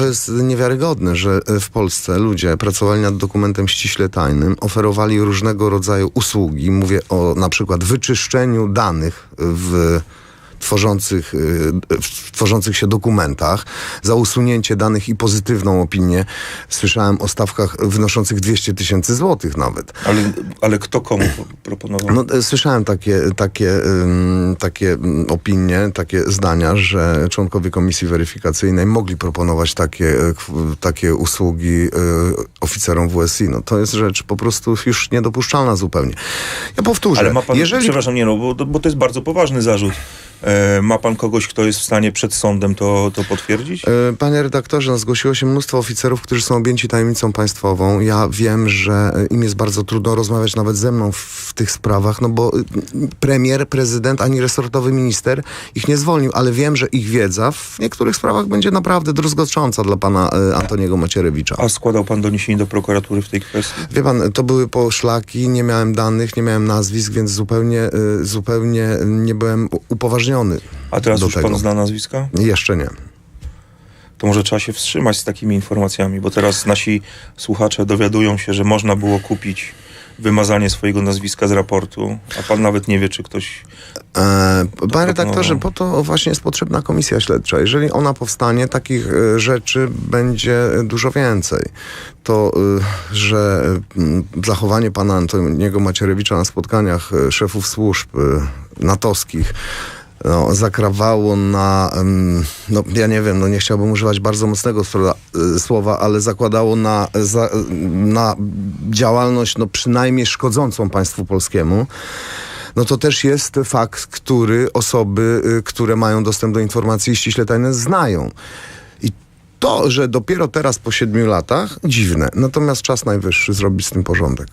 to jest niewiarygodne, że e, w Polsce ludzie pracowali nad dokumentem ściśle tajnym, oferowali różnego rodzaju usługi. Mówię o na przykład wyczyszczeniu danych w tworzących, y, w tworzących się dokumentach za usunięcie danych i pozytywną opinię. Słyszałem o stawkach wynoszących 200 tysięcy złotych nawet. Ale, ale kto komu proponował? No, e, słyszałem takie, takie, takie opinie, takie zdania, że członkowie komisji weryfikacyjnej mogli proponować takie, kw- takie usługi y, oficerom WSI. No, to jest rzecz po prostu już niedopuszczalna zupełnie. Ja powtórzę, Ale ma pan, jeżeli przepraszam, nie no, bo, bo to jest bardzo poważny zarzut. E, ma pan kogoś, kto jest w stanie przed sądem to, to potwierdzić? E, Panie redaktorze, no, zgłosiło się mnóstwo oficerów, którzy są objęci tajemnicą państwową. Ja wiem, że e, im jest bardzo trudno rozmawiać nawet ze mną w, w tych sprawach, no bo premier, prezydent ani resortowy minister ich nie zwolnił, ale wiem, że ich wiedza w niektórych sprawach będzie naprawdę druzgocząca dla pana Antoniego Macierewicza. A składał pan doniesienie do prokuratury w tej kwestii? Wie pan, to były poszlaki, nie miałem danych, nie miałem nazwisk, więc zupełnie, zupełnie nie byłem u- upoważniony A teraz już tego. pan zna nazwiska? Jeszcze nie. To może trzeba się wstrzymać z takimi informacjami, bo teraz nasi słuchacze dowiadują się, że można było kupić wymazanie swojego nazwiska z raportu, a pan nawet nie wie, czy ktoś... E, panie to- redaktorze, po to właśnie jest potrzebna komisja śledcza. Jeżeli ona powstanie, takich e, rzeczy będzie e, dużo więcej. To, e, że zachowanie pana Antoniego Macierewicza na spotkaniach szefów służb natowskich no, zakrawało na, no ja nie wiem, no nie chciałbym używać bardzo mocnego słowa, e, słowa ale zakładało na, za, na działalność no przynajmniej szkodzącą państwu polskiemu no to też jest fakt, który osoby, y, które mają dostęp do informacji ściśle tajne znają. I to, że dopiero teraz po siedmiu latach, dziwne. Natomiast czas najwyższy zrobić z tym porządek.